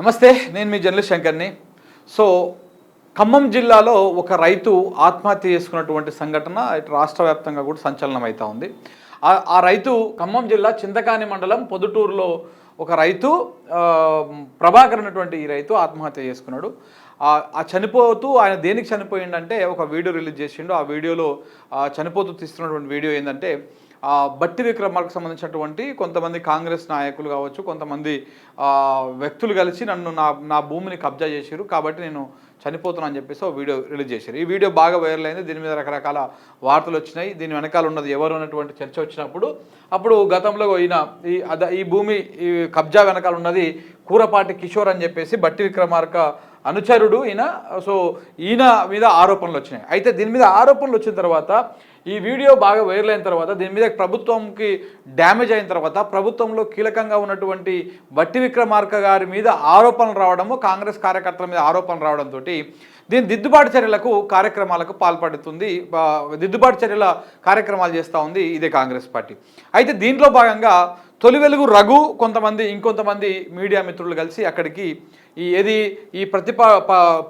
నమస్తే నేను మీ జర్నలిస్ట్ శంకర్ని. సో ఖమ్మం జిల్లాలో ఒక రైతు ఆత్మహత్య చేసుకున్నటువంటి సంఘటన రాష్ట్ర వ్యాప్తంగా కూడా సంచలనం అవుతా ఉంది. ఆ- ఆ రైతు ఖమ్మం జిల్లా చింతకాని మండలం పొదుటూరులో ఒక రైతు ప్రభాకర్ అన్నటువంటి ఈ రైతు ఆత్మహత్య చేసుకున్నాడు. ఆ చనిపోతూ ఆయన దేనికి చనిపోయిండంటే ఒక వీడియో రిలీజ్ చేసిండు. ఆ వీడియోలో చనిపోతూ తీస్తున్నటువంటి వీడియో ఏంటంటే బట్టి విక్రమార్కు సంబంధించినటువంటి కొంతమంది కాంగ్రెస్ నాయకులు కావచ్చు కొంతమంది వ్యక్తులు కలిసి నన్ను నా నా భూమిని కబ్జా చేశారు కాబట్టి నేను చనిపోతున్నా అని చెప్పేసి ఒక వీడియో రిలీజ్ చేశారు ఈ వీడియో బాగా వైరల్ అయింది. దీని మీద రకరకాల వార్తలు వచ్చినాయి. దీని వెనకాల ఉన్నది ఎవరు అన్నటువంటి చర్చ వచ్చినప్పుడు అప్పుడు గతంలో ఈయన ఈ అద ఈ భూమి ఈ కబ్జా వెనకాల ఉన్నది కూరపాటి కిషోర్ అని చెప్పేసి బట్టి విక్రమార్క అనుచరుడు ఈయన సో ఈయన మీద ఆరోపణలు వచ్చినాయి. అయితే దీని మీద ఆరోపణలు వచ్చిన తర్వాత ఈ వీడియో బాగా వైరల్ అయిన తర్వాత దీని మీద ప్రభుత్వంకి డ్యామేజ్ అయిన తర్వాత ప్రభుత్వంలో కీలకంగా ఉన్నటువంటి బట్టి విక్రమార్క గారి మీద ఆరోపణలు రావడము కాంగ్రెస్ కార్యకర్తల మీద ఆరోపణలు రావడంతో దీని దిద్దుబాటు చర్యలకు కార్యక్రమాలకు పాల్పడుతుంది దిద్దుబాటు చర్యల కార్యక్రమాలు చేస్తూ ఉంది ఇదే కాంగ్రెస్ పార్టీ. అయితే దీంట్లో భాగంగా తొలి వెలుగు రఘు కొంతమంది ఇంకొంతమంది మీడియా మిత్రులు కలిసి అక్కడికి ఈ ఏది ఈ ప్రతిపా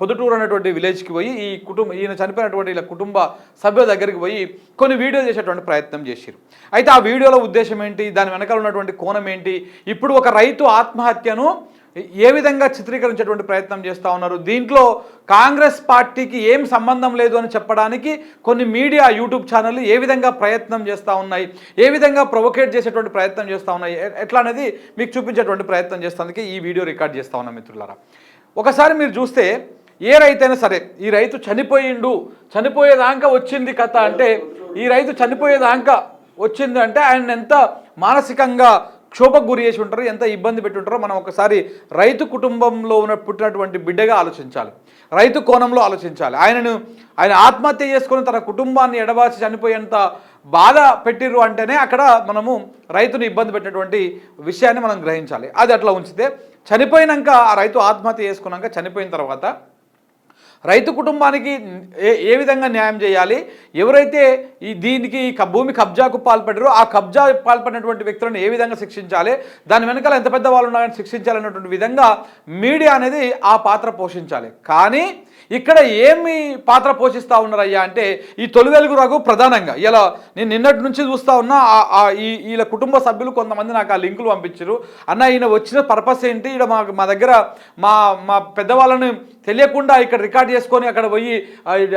పొదుటూరు అనేటువంటి విలేజ్కి పోయి ఈ కుటుంబ ఈయన చనిపోయినటువంటి ఇలా కుటుంబ సభ్యుల దగ్గరికి పోయి కొన్ని వీడియో చేసేటువంటి ప్రయత్నం చేశారు అయితే ఆ వీడియోల ఉద్దేశం ఏంటి? దాని వెనకాల ఉన్నటువంటి కోణం ఏంటి? ఇప్పుడు ఒక రైతు ఆత్మహత్యను ఏ విధంగా చిత్రీకరించేటువంటి ప్రయత్నం చేస్తూ ఉన్నారు? దీంట్లో కాంగ్రెస్ పార్టీకి ఏం సంబంధం లేదు అని చెప్పడానికి కొన్ని మీడియా యూట్యూబ్ ఛానళ్ళు ఏ విధంగా ప్రయత్నం చేస్తూ ఉన్నాయి? ఏ విధంగా ప్రొవోకేట్ చేసేటువంటి ప్రయత్నం చేస్తూ ఉన్నాయి? ఎట్లా అనేది మీకు చూపించేటువంటి ప్రయత్నం చేస్తానికి ఈ వీడియో రికార్డ్ చేస్తూ ఉన్నాం మిత్రులారా. ఒకసారి మీరు చూస్తే ఏ రైతైనా సరే ఈ రైతు చనిపోయిండు చనిపోయేదాకా వచ్చింది కథ అంటే ఈ రైతు చనిపోయేదాకా వచ్చింది అంటే ఆయన ఎంత మానసికంగా క్షోభకు గురి చేసి ఉంటారు ఎంత ఇబ్బంది పెట్టి ఉంటారో మనం ఒకసారి రైతు కుటుంబంలో ఉన్న పుట్టినటువంటి బిడ్డగా ఆలోచించాలి. రైతు కోణంలో ఆలోచించాలి. ఆయనను ఆయన ఆత్మహత్య చేసుకుని తన కుటుంబాన్ని ఎడబాసి చనిపోయేంత బాధ పెట్టిర్రు అంటేనే అక్కడ మనము రైతును ఇబ్బంది పెట్టినటువంటి విషయాన్ని మనం గ్రహించాలి. అది అట్లా ఉంచితే చనిపోయినాక ఆ రైతు ఆత్మహత్య చేసుకున్నాక చనిపోయిన తర్వాత రైతు కుటుంబానికి ఏ ఏ విధంగా న్యాయం చేయాలి? ఎవరైతే ఈ దీనికి ఈ క- భూమి కబ్జాకు పాల్పడారో ఆ కబ్జా పాల్పడినటువంటి వ్యక్తులను ఏ విధంగా శిక్షించాలి? దాని వెనకాల ఎంత పెద్ద వాళ్ళు ఉన్నారని శిక్షించాలన్నటువంటి విధంగా మీడియా అనేది ఆ పాత్ర పోషించాలి. కానీ ఇక్కడ ఏమి పాత్ర పోషిస్తూ ఉన్నారయ్యా అంటే ఈ తొలి వెలుగు రఘు ప్రధానంగా. ఇలా నేను నిన్నటి నుంచి చూస్తూ ఉన్నా ఈ వీళ్ళ కుటుంబ సభ్యులు కొంతమంది నాకు ఆ లింకులు పంపించారు అన్న ఈయన వచ్చిన పర్పస్ ఏంటి? ఇక్కడ మా మా దగ్గర మా మా పెద్దవాళ్ళని తెలియకుండా ఇక్కడ రికార్డ్ చేసుకొని అక్కడ పోయి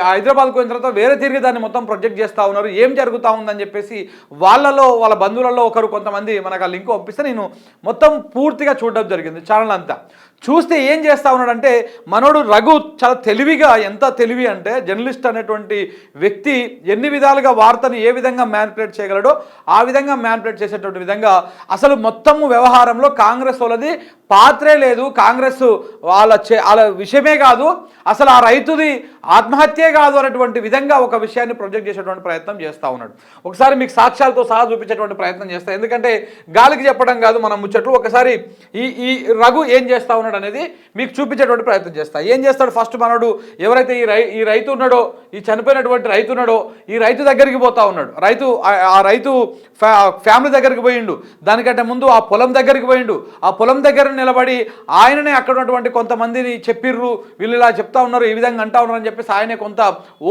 హైదరాబాద్కు వచ్చిన తర్వాత వేరే తిరిగి దాన్ని మొత్తం ప్రొజెక్ట్ చేస్తూ ఉన్నారు. ఏం జరుగుతూ ఉందని చెప్పేసి వాళ్ళలో వాళ్ళ బంధువులలో ఒకరు కొంతమంది మనకు ఆ లింక్ పంపిస్తే నేను మొత్తం పూర్తిగా చూడడం జరిగింది ఛానల్ అంతా. చూస్తే ఏం చేస్తా ఉన్నాడంటే మనోడు రఘు చాలా తెలివిగా ఎంత తెలివి అంటే జర్నలిస్ట్ అనేటువంటి వ్యక్తి ఎన్ని విధాలుగా వార్తను ఏ విధంగా మ్యానిపులేట్ చేయగలడో ఆ విధంగా మ్యానిపులేట్ చేసేటువంటి విధంగా అసలు మొత్తము వ్యవహారంలో కాంగ్రెస్ వాళ్ళది పాత్రే లేదు. కాంగ్రెస్ వాళ్ళ చే వాళ్ళ విషయమే కాదు అసలు ఆ రైతుది ఆత్మహత్యే కాదు అనేటువంటి విధంగా ఒక విషయాన్ని ప్రొజెక్ట్ చేసేటువంటి ప్రయత్నం చేస్తూ ఉన్నాడు. ఒకసారి మీకు సాక్ష్యాలతో సహా చూపించేటువంటి ప్రయత్నం చేస్తాను ఎందుకంటే గాలికి చెప్పడం కాదు మనం ముచ్చట్లు ఒకసారి ఈ ఈ రఘు ఏం చేస్తా ఉన్నాడు అనేది మీకు చూపించేటువంటి ప్రయత్నం చేస్తా. ఏం చేస్తాడు? ఫస్ట్ మనడు ఎవరైతే ఈ రై ఈ రైతు ఉన్నాడో ఈ చనిపోయినటువంటి రైతు ఉన్నాడో ఈ రైతు దగ్గరికి పోతా ఉన్నాడు. రైతు ఆ- రైతు ఫ్యా ఫ్యామిలీ దగ్గరికి పోయిండు. దానికంటే ముందు ఆ పొలం దగ్గరికి పోయిండు. ఆ పొలం దగ్గర నిలబడి ఆయననే అక్కడ ఉన్నటువంటి కొంతమందిని చెప్పిర్రు. వీళ్ళు ఇలా చెప్తా ఉన్నారు ఈ విధంగా అంటా ఉన్నారు అని చెప్పేసి ఆయనే కొంత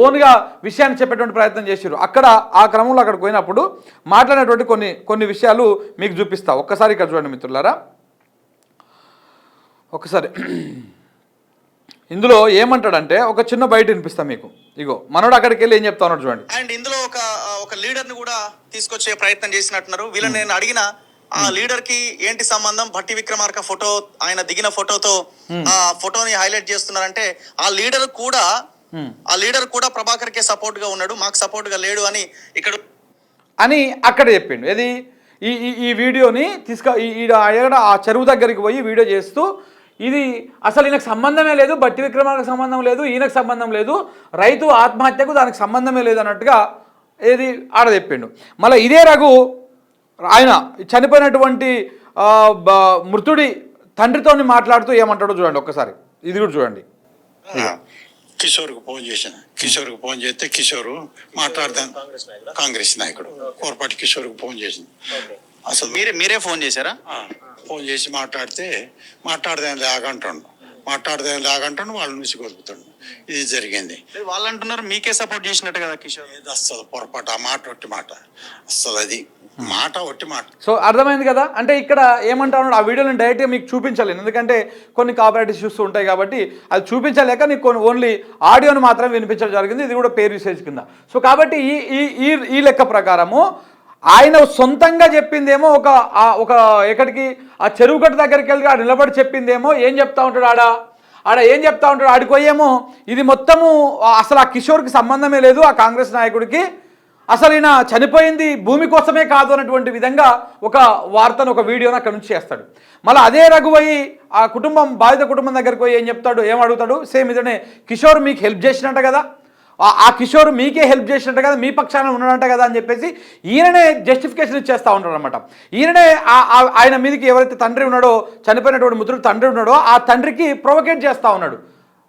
ఓన్గా విషయాన్ని చెప్పేటువంటి ప్రయత్నం చేసిర్రు అక్కడ ఆ క్రమంలో అక్కడికి పోయినప్పుడు మాట్లాడినటువంటి కొన్ని కొన్ని విషయాలు మీకు చూపిస్తా. ఒక్కసారి ఇక్కడ చూడండి మిత్రులారా. ఒకసారి ఇందులో ఏమంటాడంటే ఒక చిన్న బయట వినిపిస్తా మీకు. ఇగో మనోడు అక్కడికి వెళ్ళి ఏం చెప్తా ఉన్నాడు చూడండి. అండ్ ఇందులో ఒక ఒక లీడర్ని కూడా తీసుకొచ్చే ప్రయత్నం చేసినట్టున్నారు. వీళ్ళని నేను అడిగిన ఆ లీడర్కి ఏంటి సంబంధం? భట్టి విక్రమార్క ఫోటో ఆయన దిగిన ఫోటోతో ఆ ఫోటోని హైలైట్ చేస్తున్నారంటే ఆ లీడర్ కూడా Hmm. ఆ లీడర్ కూడా ప్రభాకర్ కే సపోర్ట్గా ఉన్నాడు మాకు సపోర్ట్గా లేడు అని ఇక్కడ అని అక్కడ చెప్పిండు. ఏది? ఈ ఈ వీడియోని తీసుక ఈడ ఆ చెరువు దగ్గరికి పోయి వీడియో చేస్తూ ఇది అసలు ఈయనకు సంబంధమే లేదు బట్టి విక్రమాలకు సంబంధం లేదు ఈయనకు సంబంధం లేదు రైతు ఆత్మహత్యకు దానికి సంబంధమే లేదు అన్నట్టుగా ఏది? ఆడ చెప్పిండు. మళ్ళీ ఇదే రఘు ఆయన చనిపోయినటువంటి మృతుడి తండ్రితోని మాట్లాడుతూ ఏమంటాడో చూడండి ఒక్కసారి. ఇది కూడా చూడండి. కిషోర్కు ఫోన్ చేసిన కిషోర్కు ఫోన్ చేస్తే కిషోర్ మాట్లాడదాం. కాంగ్రెస్ నాయకుడు. కోరపాటి కిషోర్కు ఫోన్ చేసింది. అసలు మీరే మీరే ఫోన్ చేశారా? ఫోన్ చేసి మాట్లాడితే మాట్లాడదేం లేకంటాడు మాట్లాడదేం లేకంటాడు వాళ్ళు నుంచి కొలుపుతాడు ఇది జరిగింది. వాళ్ళు అంటున్నారు మీకే సపోర్ట్ చేసినట్టు కదా కిషోర్? ఇది అస్సలు పొరపాటు. ఆ మాట ఒట్టి మాట. అస్సలు అది మాట ఒట్టి మాట. సో అర్థమైంది కదా? అంటే ఇక్కడ ఏమంటా ఆ వీడియోని డైరెక్ట్గా మీకు చూపించలేను ఎందుకంటే కొన్ని కాపరేటివ్ ఇష్యూస్ ఉంటాయి కాబట్టి అది చూపించలేక నీకు కొన్ని ఓన్లీ ఆడియోని మాత్రం వినిపించడం జరిగింది. ఇది కూడా పేరు యూసేజ్ కింద. సో కాబట్టి ఈ ఈ ఈ ఈ లెక్క ప్రకారము ఆయన సొంతంగా చెప్పిందేమో ఒక ఒక ఎక్కడికి ఆ చెరువు కట్ట దగ్గరికి వెళ్ళి ఆడ నిలబడి చెప్పిందేమో ఏం చెప్తా ఉంటాడు ఆడ? ఆడ ఏం చెప్తా ఉంటాడు? ఆడికి ఇది మొత్తము అసలు ఆ కిషోర్కి సంబంధమే లేదు ఆ కాంగ్రెస్ నాయకుడికి. అసలు ఈయన చనిపోయింది భూమి కోసమే కాదు అన్నటువంటి విధంగా ఒక వార్తను ఒక వీడియోని అక్కడ నుంచి చేస్తాడు. మళ్ళీ అదే రఘువయ్యి ఆ కుటుంబం బాధిత కుటుంబం దగ్గరికి పోయి ఏం చెప్తాడు ఏం అడుగుతాడు? సేమ్ ఇదనే కిషోర్ మీకు హెల్ప్ చేసినట్ట కదా? ఆ- కిషోర్ మీకే హెల్ప్ చేసినట్టు కదా మీ పక్షాన ఉన్నాడంట కదా అని చెప్పేసి ఈయననే జస్టిఫికేషన్ ఇచ్చేస్తూ ఉంటాడు అనమాట ఈయననే ఆ- ఆయన మీదకి ఎవరైతే తండ్రి ఉన్నాడో చనిపోయినటువంటి మిత్రుడు తండ్రి ఉన్నాడో ఆ తండ్రికి ప్రొవోకేట్ చేస్తూ ఉన్నాడు.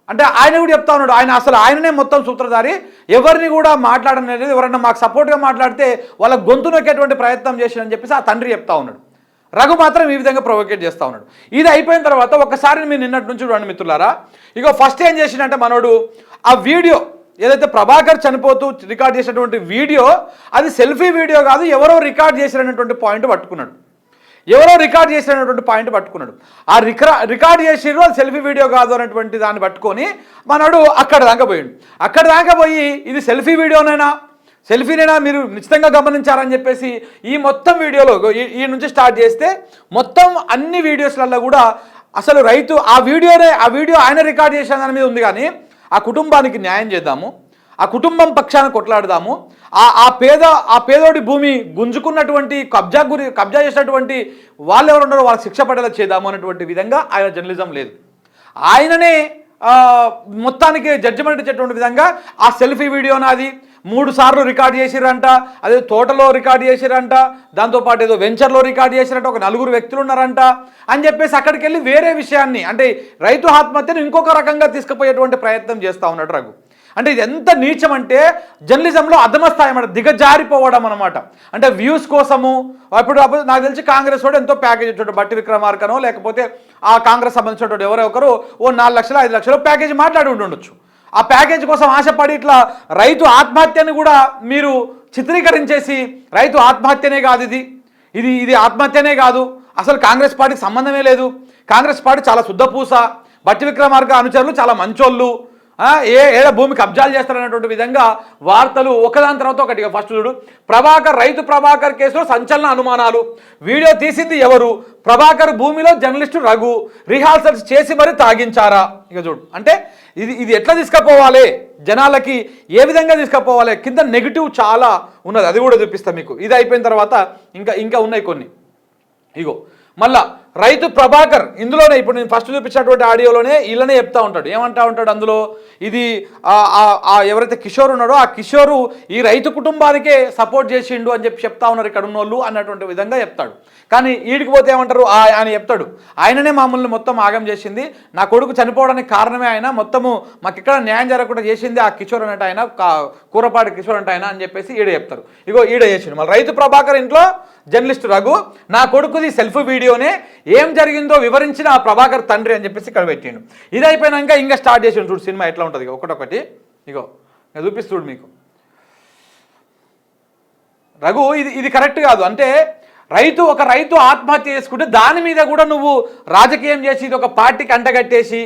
అంటే ఆయన కూడా చెప్తా ఉన్నాడు ఆయన అసలు ఆయననే మొత్తం సూత్రధారి ఎవరిని కూడా మాట్లాడనేది ఎవరన్నా మాకు సపోర్ట్గా మాట్లాడితే వాళ్ళ గొంతు నొక్కేటువంటి ప్రయత్నం చేసినని చెప్పేసి ఆ తండ్రి చెప్తా ఉన్నాడు. రఘు మాత్రం ఈ విధంగా ప్రొవోకేట్ చేస్తూ ఉన్నాడు. ఇది అయిపోయిన తర్వాత ఒకసారి మీరు నిన్నటి నుంచి చూడండి మిత్రులారా ఇగో ఫస్ట్ ఏం చేసిండంటే మనోడు ఆ వీడియో ఏదైతే ప్రభాకర్ చనిపోతూ రికార్డ్ చేసినటువంటి వీడియో అది సెల్ఫీ వీడియో కాదు ఎవరో రికార్డ్ చేసినటువంటి పాయింట్ పట్టుకున్నాడు. ఎవరో రికార్డ్ చేసినటువంటి పాయింట్ పట్టుకున్నాడు. ఆ రికా రికార్డ్ చేసిరు అది సెల్ఫీ వీడియో కాదు అన్నటువంటి దాన్ని పట్టుకొని మనడు అక్కడ దాకా పోయాడు. అక్కడ దాకా పోయి ఇది సెల్ఫీ వీడియోనైనా? సెల్ఫీనైనా మీరు నిశ్చితంగా గమనించారని చెప్పేసి ఈ మొత్తం వీడియోలో ఈ నుంచి స్టార్ట్ చేస్తే మొత్తం అన్ని వీడియోస్లలో కూడా అసలు రైతు ఆ వీడియోనే ఆ వీడియో ఆయన రికార్డ్ చేసిన దాని మీద ఉంది కానీ ఆ కుటుంబానికి న్యాయం చేద్దాము ఆ కుటుంబం పక్షాన కొట్లాడదాము ఆ ఆ పేద ఆ పేదోడి భూమి గుంజుకున్నటువంటి కబ్జా గురి కబ్జా చేసినటువంటి వాళ్ళు ఎవరు ఉన్నారో వాళ్ళకి శిక్ష పడేలా చేద్దాము అన్నటువంటి విధంగా ఆయన జర్నలిజం లేదు. ఆయననే మొత్తానికి జడ్జిమెంట్ ఇచ్చేటువంటి విధంగా ఆ సెల్ఫీ వీడియో నాది మూడు సార్లు రికార్డ్ చేసిరంట అదే తోటలో రికార్డ్ చేసిరంట దాంతోపాటు ఏదో వెంచర్లో రికార్డ్ చేసిరంట ఒక నలుగురు వ్యక్తులు ఉన్నారంట. అని చెప్పేసి అక్కడికి వెళ్ళి వేరే విషయాన్ని అంటే రైతు ఆత్మహత్యను ఇంకొక రకంగా తీసుకుపోయేటువంటి ప్రయత్నం చేస్తూ ఉన్నాడు రఘు. అంటే ఇది ఎంత నీచం అంటే జర్నలిజంలో అధమస్థాయి అన్నమాట దిగజారిపోవడం అనమాట అంటే వ్యూస్ కోసము అప్పుడు అప్పుడు నాకు తెలిసి కాంగ్రెస్ వాడు ఎంతో ప్యాకేజ్ ఇచ్చాడు బట్టి విక్రమార్కనో లేకపోతే ఆ కాంగ్రెస్ సంబంధించినటువంటి ఎవరో ఒకరు ఓ నాలుగు లక్షలు ఐదు లక్షలు ప్యాకేజ్ మాట్లాడి ఉండొచ్చు ఆ ప్యాకేజ్ కోసం ఆశపడి ఇట్లా రైతు ఆత్మహత్యను కూడా మీరు చిత్రీకరించేసి రైతు ఆత్మహత్యనే కాదు ఇది. ఇది ఇది ఆత్మహత్యనే కాదు. అసలు కాంగ్రెస్ పార్టీకి సంబంధమే లేదు. కాంగ్రెస్ పార్టీ చాలా శుద్ధపూస. బట్టి విక్రమార్క అనుచరులు చాలా మంచోళ్ళు. ఏ ఏడ భూమి కబ్జాలు చేస్తారన్నటువంటి విధంగా వార్తలు ఒకదాని తర్వాత ఒకటి. ఫస్ట్ చూడు. ప్రభాకర్ రైతు ప్రభాకర్ కేసులో సంచలన అనుమానాలు. వీడియో తీసింది ఎవరు? ప్రభాకర్ భూమిలో జర్నలిస్టు రఘు. రిహార్సల్స్ చేసి మరి తాగించారా? ఇక చూడు. అంటే ఇది ఇది ఎట్లా తీసుకుపోవాలి? జనాలకి ఏ విధంగా తీసుకుపోవాలి? కింద నెగిటివ్ చాలా ఉన్నది. అది కూడా చూపిస్తాను మీకు. ఇది అయిపోయిన తర్వాత ఇంకా ఇంకా ఉన్నాయి కొన్ని. ఇగో. మళ్ళా రైతు ప్రభాకర్ ఇందులోనే ఇప్పుడు నేను ఫస్ట్ చూపించినటువంటి ఆడియోలోనే ఇళ్ళనే చెప్తా ఉంటాడు. ఏమంటా ఉంటాడు అందులో? ఇది ఎవరైతే కిషోర్ ఉన్నాడో ఆ కిషోరు ఈ రైతు కుటుంబానికే సపోర్ట్ చేసిండు అని చెప్పి చెప్తా ఉన్నారు ఇక్కడ ఉన్నోళ్ళు అన్నటువంటి విధంగా చెప్తాడు. కానీ ఈడికి పోతే ఏమంటారు? ఆయన చెప్తాడు. ఆయననే మమ్మల్ని మొత్తం ఆగం చేసింది. నా కొడుకు చనిపోవడానికి కారణమే ఆయన. మొత్తము మాకు ఇక్కడ న్యాయం జరగకుండా చేసింది ఆ కిషోర్ అన్నట్టు ఆయన. కా- కూరపాటి కిషోర్ అంటే ఆయన అని చెప్పేసి ఈడ చెప్తారు. ఇగో ఈడ చేసిండు. మళ్ళీ రైతు ప్రభాకర్ ఇంట్లో జర్నలిస్ట్ రఘు నా కొడుకుది సెల్ఫ్ వీడియోనే ఏం జరిగిందో వివరించిన ఆ ప్రభాకర్ తండ్రి అని చెప్పేసి ఇక్కడ పెట్టిండు. ఇది అయిపోయినాక ఇంకా స్టార్ట్ చేసిండు చూడు సినిమా ఎట్లా ఉంటుంది ఒకటొకటి. ఇగో. నేను చూపిస్తుడు మీకు. రఘు ఇది ఇది కరెక్ట్ కాదు. అంటే రైతు ఒక రైతు ఆత్మహత్య చేసుకుంటే దాని మీద కూడా నువ్వు రాజకీయం చేసి ఇది ఒక పార్టీకి అంటగట్టేసి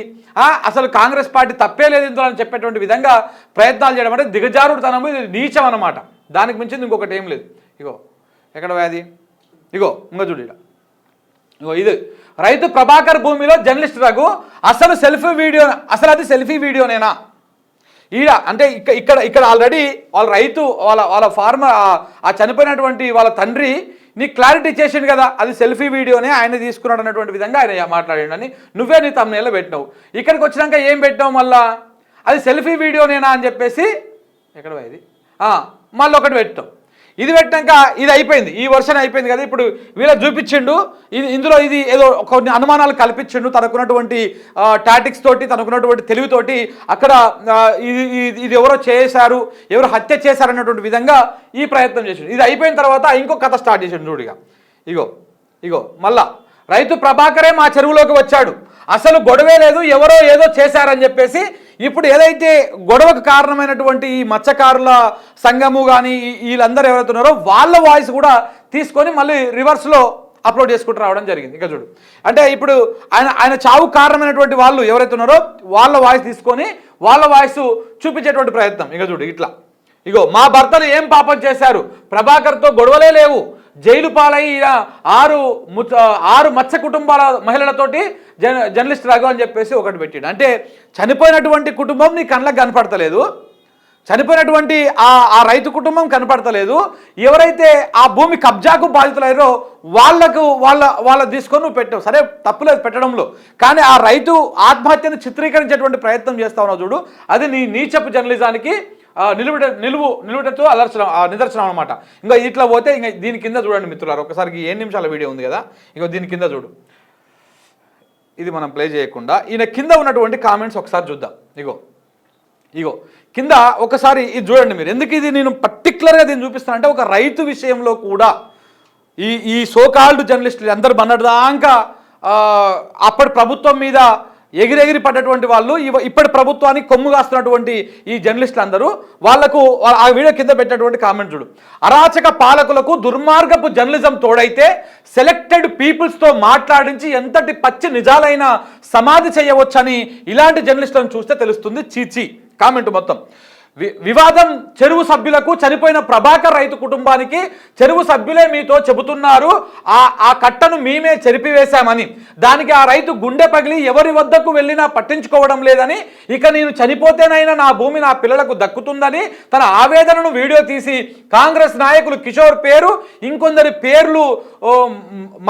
అసలు కాంగ్రెస్ పార్టీ తప్పే లేదు ఇందులో అని చెప్పేటువంటి విధంగా ప్రయత్నాలు చేయడం అంటే దిగజారుడుతనము ఇది నీచం అనమాట దానికి మించింది ఇంకొకటి ఏం లేదు. ఇగో. ఎక్కడ వ్యాధి ఇగో. ఇంకా చూడు ఇది. రైతు ప్రభాకర్ భూమిలో జర్నలిస్ట్ రఘు అసలు సెల్ఫీ వీడియో అసలు అది సెల్ఫీ వీడియోనేనా? ఈడ అంటే ఇక్కడ ఇక్కడ ఇక్కడ ఆల్రెడీ వాళ్ళ రైతు వాళ్ళ వాళ్ళ ఫార్మర్ ఆ చనిపోయినటువంటి వాళ్ళ తండ్రి నీ క్లారిటీ చేసిండు కదా అది సెల్ఫీ వీడియోనే ఆయన తీసుకున్నాడు అన్నటువంటి విధంగా ఆయన మాట్లాడిండు అని నువ్వే నీ తమ్నేలో పెట్టినావు. ఇక్కడికి వచ్చినాక ఏం పెట్టినావు మళ్ళా? అది సెల్ఫీ వీడియోనేనా అని చెప్పేసి ఎక్కడ ఇది మళ్ళీ ఒకటి పెట్టావు ఇది పెట్టాక ఇది అయిపోయింది. ఈ వర్షన్ అయిపోయింది కదా ఇప్పుడు వీళ్ళ చూపించిండు. ఇది ఇందులో ఇది ఏదో కొన్ని అనుమానాలు కల్పించిండు. తనకున్నటువంటి టాటిక్స్ తోటి తనకున్నటువంటి తెలివితోటి అక్కడ ఇది ఇది- ఇది ఎవరో చేశారు ఎవరు హత్య చేశారు అన్నటువంటి విధంగా ఈ ప్రయత్నం చేసిండు. ఇది అయిపోయిన తర్వాత ఇంకో కథ స్టార్ట్ చేసిండు చూడిగా ఇగో ఇగో మళ్ళా. రైతు ప్రభాకరే మా చెరువులోకి వచ్చాడు. అసలు గొడవే లేదు ఎవరో ఏదో చేశారని చెప్పేసి ఇప్పుడు ఏదైతే గొడవకు కారణమైనటువంటి ఈ మత్స్యకారుల సంఘము కానీ వీళ్ళందరూ ఎవరైతే ఉన్నారో వాళ్ళ వాయిస్ కూడా తీసుకొని మళ్ళీ రివర్స్లో అప్లోడ్ చేసుకుంటూ రావడం జరిగింది. ఇక చూడు. అంటే ఇప్పుడు ఆయన ఆయన చావు కారణమైనటువంటి వాళ్ళు ఎవరైతే ఉన్నారో వాళ్ళ వాయిస్ తీసుకొని వాళ్ళ వాయిస్ చూపించేటువంటి ప్రయత్నం. ఇక చూడు ఇట్లా. ఇగో మా భర్తలు ఏం పాపం చేశారు? ప్రభాకర్తో గొడవలే లేవు. జైలు పాలైన ఆరు ముచ్చ- ఆరు మత్స్య కుటుంబాల మహిళలతోటి జర్న జర్నలిస్ట్ రఘు అని చెప్పేసి ఒకటి పెట్టాడు. అంటే చనిపోయినటువంటి కుటుంబం నీ కళ్ళకు కనపడతలేదు. చనిపోయినటువంటి ఆ ఆ రైతు కుటుంబం కనపడతలేదు. ఎవరైతే ఆ భూమి కబ్జాకు బాధితులయ్యారో వాళ్ళకు వాళ్ళ వాళ్ళ తీసుకొని నువ్వు పెట్టావు. సరే తప్పులేదు పెట్టడంలో. కానీ ఆ రైతు ఆత్మహత్యను చిత్రీకరించేటువంటి ప్రయత్నం చేస్తా ఉన్నావు చూడు. అది నీ నీచపు జర్నలిజానికి నిలువుట నిలువు నిలువుటతో అదర్శనం ఆ నిదర్శనం అనమాట ఇంకా ఇట్లా పోతే ఇంకా దీని కింద చూడండి మిత్రులారు ఒకసారికి ఏడు నిమిషాల వీడియో ఉంది కదా ఇంకో దీని కింద చూడు. ఇది మనం ప్లే చేయకుండా ఈయన కింద ఉన్నటువంటి కామెంట్స్ ఒకసారి చూద్దాం. ఇగో. ఇగో. కింద ఒకసారి ఇది చూడండి మీరు. ఎందుకు ఇది నేను పర్టికులర్గా దీన్ని చూపిస్తాను అంటే ఒక రైతు విషయంలో కూడా ఈ ఈ సోకాల్డ్ జర్నలిస్టులు అందరు మొన్నటిదాకా అప్పటి ప్రభుత్వం మీద ఎగిరెగిరి పడ్డటువంటి వాళ్ళు ఇప్పటి ప్రభుత్వానికి కొమ్ము కాస్తున్నటువంటి ఈ జర్నలిస్టులు అందరూ వాళ్ళకు ఆ వీడియో కింద పెట్టినటువంటి కామెంట్ చూడు. అరాచక పాలకులకు దుర్మార్గపు జర్నలిజం తోడైతే సెలెక్టెడ్ పీపుల్స్తో మాట్లాడించి ఎంతటి పచ్చి నిజాలైన సమాధి చేయవచ్చని ఇలాంటి జర్నలిస్టులను చూస్తే తెలుస్తుంది చీచి. కామెంట్ మొత్తం. వివాదం చెరువు సభ్యులకు చనిపోయిన ప్రభాకర్ రైతు కుటుంబానికి చెరువు సభ్యులే మీతో చెబుతున్నారు. ఆ ఆ కట్టను మేమే చెరిపివేశామని. దానికి ఆ రైతు గుండె పగిలి ఎవరి వద్దకు వెళ్ళినా పట్టించుకోవడం లేదని ఇక నేను చనిపోతేనైనా నా భూమి నా పిల్లలకు దక్కుతుందని తన ఆవేదనను వీడియో తీసి కాంగ్రెస్ నాయకులు కిషోర్ పేరు ఇంకొందరి పేర్లు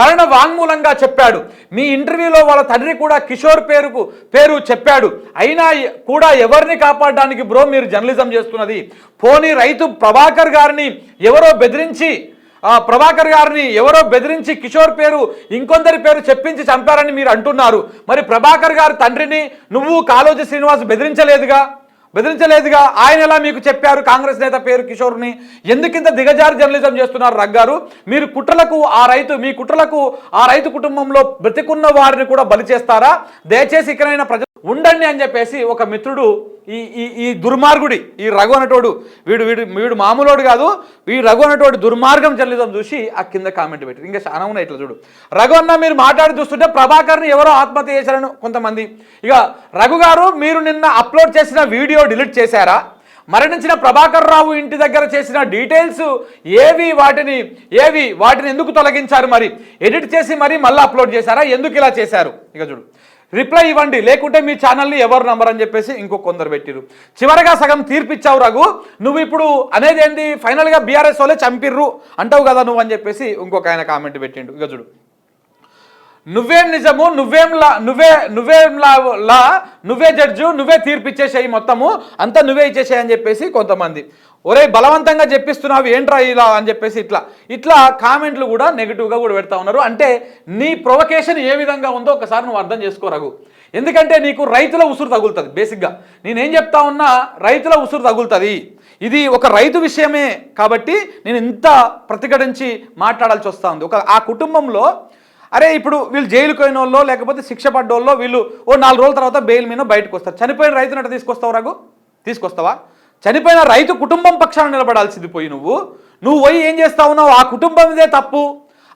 మరణ వాంగ్మూలంగా చెప్పాడు. మీ ఇంటర్వ్యూలో వాళ్ళ తండ్రి కూడా కిషోర్ పేరుకు పేరు చెప్పాడు. అయినా కూడా ఎవరిని కాపాడడానికి బ్రో మీరు జర్నలిజం చేస్తున్నది. పోనీ రైతు ప్రభాకర్ గారిని ఎవరో బెదిరించి ఆ ప్రభాకర్ గారిని ఎవరో బెదిరించి కిషోర్ పేరు ఇంకొందరి పేరు చెప్పించి చంపారని మీరు అంటున్నారు. మరి ప్రభాకర్ గారి తండ్రిని నువ్వు కాళోజీ శ్రీనివాస్ బెదిరించలేదుగా? బెదిరించలేదుగా? ఆయన ఎలా మీకు చెప్పారు కాంగ్రెస్ నేత పేరు కిషోర్ని? ఎందుకింత దిగజారి జర్నలిజం చేస్తున్నారు రగ్గారు? మీరు కుట్రలకు ఆ రైతు మీ కుట్రలకు ఆ రైతు కుటుంబంలో బ్రతికున్న వారిని కూడా బలి చేస్తారా? దయచేసి ఇకనైనా ప్రజ ఉండండి అని చెప్పేసి ఒక మిత్రుడు ఈ ఈ ఈ దుర్మార్గుడి ఈ రఘు అనటోడు వీడు వీడు వీడు మామూలోడు కాదు ఈ రఘు అనటోడు దుర్మార్గం జర్నలిజం చూసి ఆ కింద కామెంట్ పెట్టి ఇంకా చాలా ఉన్నాయి ఇట్లా చూడు. రఘు అన్న మీరు మాట్లాడి చూస్తుంటే ప్రభాకర్ని ఎవరో ఆత్మహత్య చేశారని కొంతమంది. ఇక రఘు గారు మీరు నిన్న అప్లోడ్ చేసిన వీడియో డిలీట్ చేశారా? మరణించిన ప్రభాకర్ రావు ఇంటి దగ్గర చేసిన డీటెయిల్స్ ఏవి వాటిని ఏవి వాటిని ఎందుకు తొలగించారు మరి? ఎడిట్ చేసి మరి మళ్ళీ అప్లోడ్ చేశారా? ఎందుకు ఇలా చేశారు? ఇక చూడు. రిప్లై ఇవ్వండి. లేకుంటే మీ ఛానల్ని ఎవరు నంబర్ అని చెప్పేసి ఇంకో కొందరు పెట్టిరు చివరగా సగం తీర్పిచ్చావు రఘు. నువ్వు ఇప్పుడు అనేది ఏంటి ఫైనల్గా బీఆర్ఎస్ వాళ్ళే చంపిర్రు అంటావు కదా నువ్వు అని చెప్పేసి ఇంకొక ఆయన కామెంట్ పెట్టిండు. ఇక చూడు. నువ్వేం నిజము నువ్వేం లా నువ్వే నువ్వేం లా లా నువ్వే జడ్జు నువ్వే తీర్పిచ్చేసేయి మొత్తము అంతా నువ్వే ఇచ్చేసేయి అని చెప్పేసి కొంతమంది. ఒరే బలవంతంగా చెప్పిస్తున్నావు ఏంట్రా ఇలా అని చెప్పేసి ఇట్లా. ఇట్లా కామెంట్లు కూడా నెగిటివ్గా కూడా పెడతా ఉన్నారు. అంటే నీ ప్రొవకేషన్ ఏ విధంగా ఉందో ఒకసారి నువ్వు అర్థం చేసుకోరగు ఎందుకంటే నీకు రైతుల ఉసురు తగులుతుంది బేసిక్గా. నేనేం చెప్తా ఉన్నా రైతుల ఉసురు తగులుతుంది. ఇది ఒక రైతు విషయమే కాబట్టి నేను ఇంత ప్రతిఘటించి మాట్లాడాల్సి వస్తూ ఉంది. ఒక ఆ కుటుంబంలో అరే ఇప్పుడు వీళ్ళు జైలుకు పోయిన వాళ్ళో లేకపోతే శిక్ష పడ్డోళ్ళో వీళ్ళు ఓ నాలుగు రోజుల తర్వాత బెయిల్ మీద బయటకు వస్తారు. చనిపోయిన రైతునట్టు తీసుకొస్తావు రఘు? తీసుకొస్తావా? చనిపోయిన రైతు కుటుంబం పక్షాన నిలబడాల్సింది పోయి నువ్వు. నువ్వు పోయి ఏం చేస్తా ఉన్నావు? ఆ కుటుంబందే తప్పు.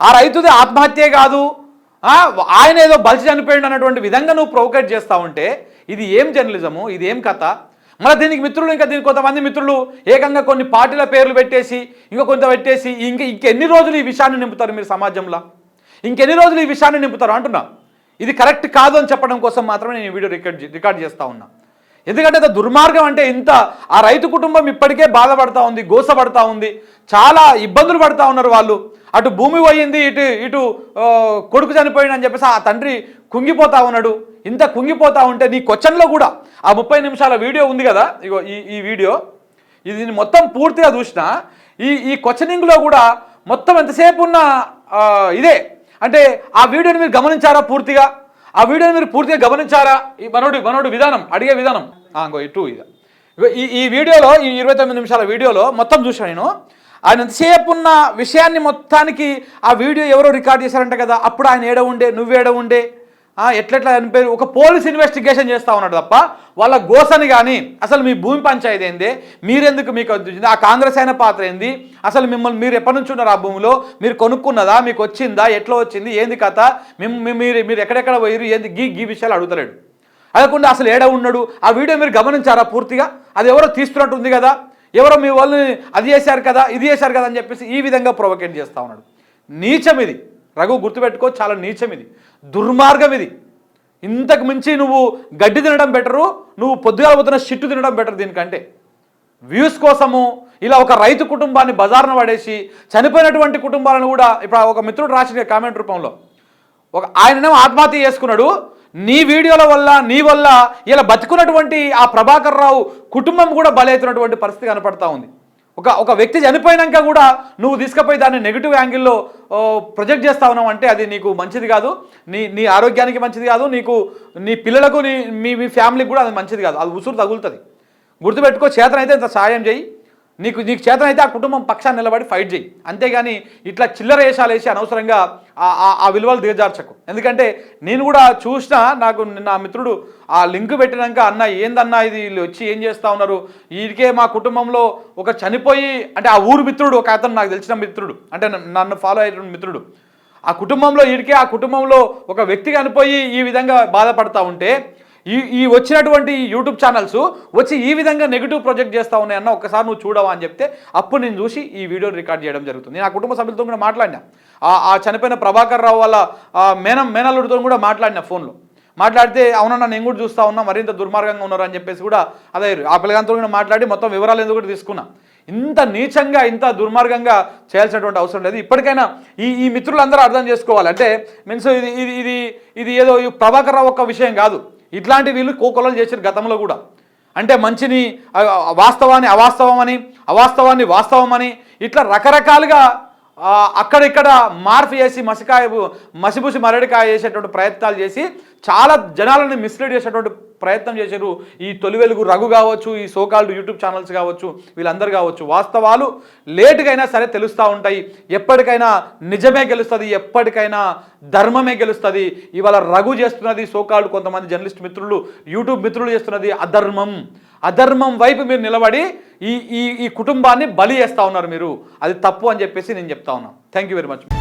ఆ రైతుది ఆత్మహత్యే కాదు. ఆయన ఏదో బలిసి చనిపోయిండు అన్నటువంటి విధంగా నువ్వు ప్రొవోకేట్ చేస్తూ ఉంటే ఇది ఏం జర్నలిజము? ఇది ఏం కథ? మళ్ళీ దీనికి మిత్రులు ఇంకా దీనికి కొంతమంది మిత్రులు ఏకంగా కొన్ని పార్టీల పేర్లు పెట్టేసి ఇంకా కొంత పెట్టేసి ఇంక ఇంకెన్ని రోజులు ఈ విషయాన్ని నింపుతారు మీరు సమాజంలో? ఇంకెన్ని రోజులు ఈ విషయాన్ని నింపుతారు? అంటున్నా. ఇది కరెక్ట్ కాదు అని చెప్పడం కోసం మాత్రమే నేను ఈ వీడియో రికార్డ్ రికార్డ్ చేస్తా ఉన్నా. ఎందుకంటే అది దుర్మార్గం అంటే ఇంత ఆ రైతు కుటుంబం ఇప్పటికే బాధపడతా ఉంది గోసపడతా ఉంది చాలా ఇబ్బందులు పడతా ఉన్నారు వాళ్ళు. అటు భూమి పోయింది ఇటు ఇటు కొడుకు చనిపోయింది అని చెప్పేసి ఆ తండ్రి కుంగిపోతా ఉన్నాడు. ఇంత కుంగిపోతా ఉంటే నీ క్వశ్చన్లో కూడా ఆ ముప్పై నిమిషాల వీడియో ఉంది కదా ఇగో ఈ ఈ వీడియో. ఇది మొత్తం పూర్తిగా చూసిన ఈ ఈ క్వశ్చనింగ్లో కూడా మొత్తం ఎంతసేపు ఉన్న ఇదే. అంటే ఆ వీడియోని మీరు గమనించారా పూర్తిగా? ఆ వీడియోని మీరు పూర్తిగా గమనించారా? ఈ మనోడు మనోడు విధానం అడిగే విధానం. ఇంకో ఇటు టూ ఇది. ఈ ఈ వీడియోలో ఈ ఇరవై తొమ్మిది నిమిషాల వీడియోలో మొత్తం చూశాను నేను. ఆయన ఎంతసేపు ఉన్న విషయాన్ని మొత్తానికి ఆ వీడియో ఎవరో రికార్డ్ చేశారంట కదా అప్పుడు ఆయన ఏడ ఉండే నువ్వేడ ఉండే? ఎట్లెట్లా అనిపోయి ఒక పోలీస్ ఇన్వెస్టిగేషన్ చేస్తూ ఉన్నాడు తప్ప వాళ్ళ గోసని కానీ అసలు మీ భూమి పంచాయతీ ఏంది? మీరెందుకు మీకు వచ్చింది ఆ కాంగ్రెస్ అయిన పాత్ర ఏంది? అసలు మిమ్మల్ని మీరు ఎప్పటి నుంచి ఉన్నారు ఆ భూమిలో? మీరు కొనుక్కున్నదా? మీకు వచ్చిందా? ఎట్లా వచ్చింది? ఏంది కథ? మిమ్ మీరు మీరు ఎక్కడెక్కడ పోయారు ఏంది? గీ గీ విషయాలు అడుగుతలేడు. అడగకుండా అసలు ఏడ ఉన్నాడు? ఆ వీడియో మీరు గమనించారా పూర్తిగా? అది ఎవరో తీస్తున్నట్టు ఉంది కదా? ఎవరో మీ వాళ్ళని అది చేశారు కదా ఇది చేశారు కదా అని చెప్పేసి ఈ విధంగా ప్రొవకేట్ చేస్తా ఉన్నాడు. నీచం ఇది. రఘు గుర్తుపెట్టుకో చాలా నీచం ఇది. దుర్మార్గం ఇది. ఇంతకు మించి నువ్వు గడ్డి తినడం బెటరు నువ్వు పొద్దుగా పోతున్న షిట్టు తినడం బెటర్ దీనికంటే. వ్యూస్ కోసము ఇలా ఒక రైతు కుటుంబాన్ని బజార్న పడేసి చనిపోయినటువంటి కుటుంబాలను కూడా ఇప్పుడు ఒక మిత్రుడు రాసిన కామెంట్ రూపంలో. ఒక ఆయననేమో ఆత్మహత్య చేసుకున్నాడు. నీ వీడియోల వల్ల నీ వల్ల ఇలా బతుకున్నటువంటి ఆ ప్రభాకర్ రావు కుటుంబం కూడా బలైతున్నటువంటి పరిస్థితి కనపడతా ఉంది. ఒక ఒక వ్యక్తి చనిపోయినాక కూడా నువ్వు తీసుకుపోయి దాన్ని నెగిటివ్ యాంగిల్లో ప్రొజెక్ట్ చేస్తా ఉన్నావు అంటే అది నీకు మంచిది కాదు. నీ నీ ఆరోగ్యానికి మంచిది కాదు. నీకు నీ పిల్లలకు నీ మీ మీ ఫ్యామిలీకి కూడా అది మంచిది కాదు. అది ఉసురు తగులుతుంది. గుర్తుపెట్టుకో చేతనైతే ఇంత సాయం చేయి. నీకు నీకు చేతనైతే ఆ కుటుంబం పక్షాన్ని నిలబడి ఫైట్ చేయి. అంతేగాని ఇట్లా చిల్లర వేషాలు వేసి అనవసరంగా ఆ- ఆ- విలువలు దిగజార్చకు. ఎందుకంటే నేను కూడా చూసిన నాకు నా మిత్రుడు ఆ లింక్ పెట్టినాక అన్న ఏందన్నా ఇది? వీళ్ళు వచ్చి ఏం చేస్తూ ఉన్నారు? వీడికే మా కుటుంబంలో ఒక చనిపోయి అంటే ఆ ఊరు మిత్రుడు ఒక అతను నాకు తెలిసిన మిత్రుడు అంటే నన్ను- ఫాలో అయ్యేటువంటి మిత్రుడు. ఆ కుటుంబంలో వీడికే ఆ కుటుంబంలో ఒక వ్యక్తి కనిపోయి ఈ విధంగా బాధపడతా ఉంటే ఈ ఈ వచ్చినటువంటి యూట్యూబ్ ఛానల్స్ వచ్చి ఈ విధంగా నెగిటివ్ ప్రొజెక్ట్ చేస్తా ఉన్నాయన్న ఒకసారి నువ్వు చూడవా అని చెప్తే అప్పుడు నేను చూసి ఈ వీడియో రికార్డ్ చేయడం జరుగుతుంది. నేను ఆ కుటుంబ సభ్యులతో కూడా మాట్లాడినా. ఆ చనిపోయిన ప్రభాకర్ రావు వాళ్ళ మేనం మేనల్లుడితో కూడా మాట్లాడినా ఫోన్లో మాట్లాడితే అవునన్నా నేను కూడా చూస్తా ఉన్నా మరింత దుర్మార్గంగా ఉన్నారు అని చెప్పేసి కూడా అదే ఆ పిల్లగాంతో కూడా మాట్లాడి మొత్తం వివరాలు ఎందుకు కూడా తీసుకున్నా. ఇంత నీచంగా ఇంత దుర్మార్గంగా చేయాల్సినటువంటి అవసరం లేదు. ఇప్పటికైనా ఈ ఈ మిత్రులందరూ అర్థం చేసుకోవాలి. అంటే మీన్స్ ఇది ఇది ఇది ఇది ఏదో ప్రభాకర్ రావు ఒక్క విషయం కాదు. ఇట్లాంటి వీళ్ళు కోకొలలు చేశారు గతంలో కూడా. అంటే మంచిని వాస్తవాన్ని అవాస్తవమని అవాస్తవాన్ని వాస్తవమని ఇట్లా రకరకాలుగా అక్కడిక్కడ మార్పు చేసి మసికాయ మసిబుసి మరడికాయ చేసేటువంటి ప్రయత్నాలు చేసి చాలా జనాలను మిస్లీడ్ చేసేటువంటి ప్రయత్నం చేశారు. ఈ తొలి వెలుగు రఘు కావచ్చు ఈ సోకాల్డ్ యూట్యూబ్ ఛానల్స్ కావచ్చు వీళ్ళందరూ కావచ్చు వాస్తవాలు లేటుగా అయినా సరే తెలుస్తూ ఉంటాయి. ఎప్పటికైనా నిజమే గెలుస్తుంది ఎప్పటికైనా ధర్మమే గెలుస్తుంది. ఇవాళ రఘు చేస్తున్నది సోకాల్డ్ కొంతమంది జర్నలిస్ట్ మిత్రులు యూట్యూబ్ మిత్రులు చేస్తున్నది అధర్మం. అధర్మం వైపు మీరు నిలబడి ఈ ఈ ఈ కుటుంబాన్ని బలి చేస్తూ ఉన్నారు మీరు. అది తప్పు అని చెప్పేసి నేను చెప్తా ఉన్నాను థ్యాంక్ యూ వెరీ మచ్